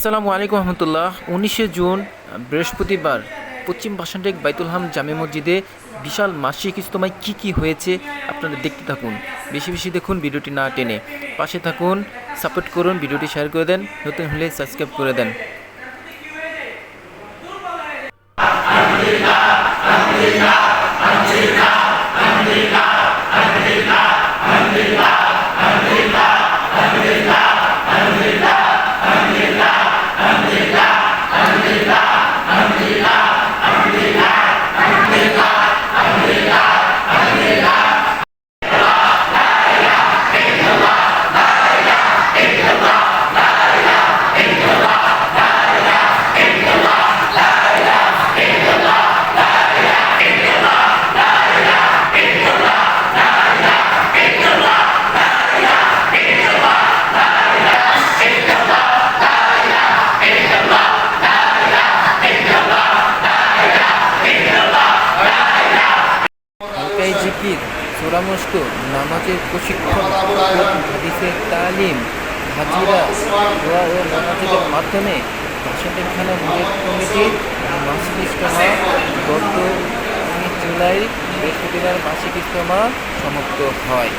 আসসালামু আলাইকুম রহমতুল্লাহ। উনিশে জুন, বৃহস্পতিবার, পশ্চিম বাসানটেক বাইতুল হাম জামে মসজিদে বিশাল মাসিক ইস্তমায় কি কি হয়েছে আপনারা দেখতে থাকুন। বেশি বেশি দেখুন ভিডিওটি না টেনে। পাশে থাকুন, সাপোর্ট করুন, ভিডিওটি শেয়ার করে দেন, নতুন হলে সাবস্ক্রাইব করে দেন। জিকির সোরামস্ত নামাজের প্রশিক্ষণ তালিম, হাজিরা ও নামাজের মাধ্যমে থানা মুজাহিদ কমিটির মাসিক গত উনিশ জুলাই বৃহস্পতিবার মাসিক ইস্তমা সমাপ্ত হয়।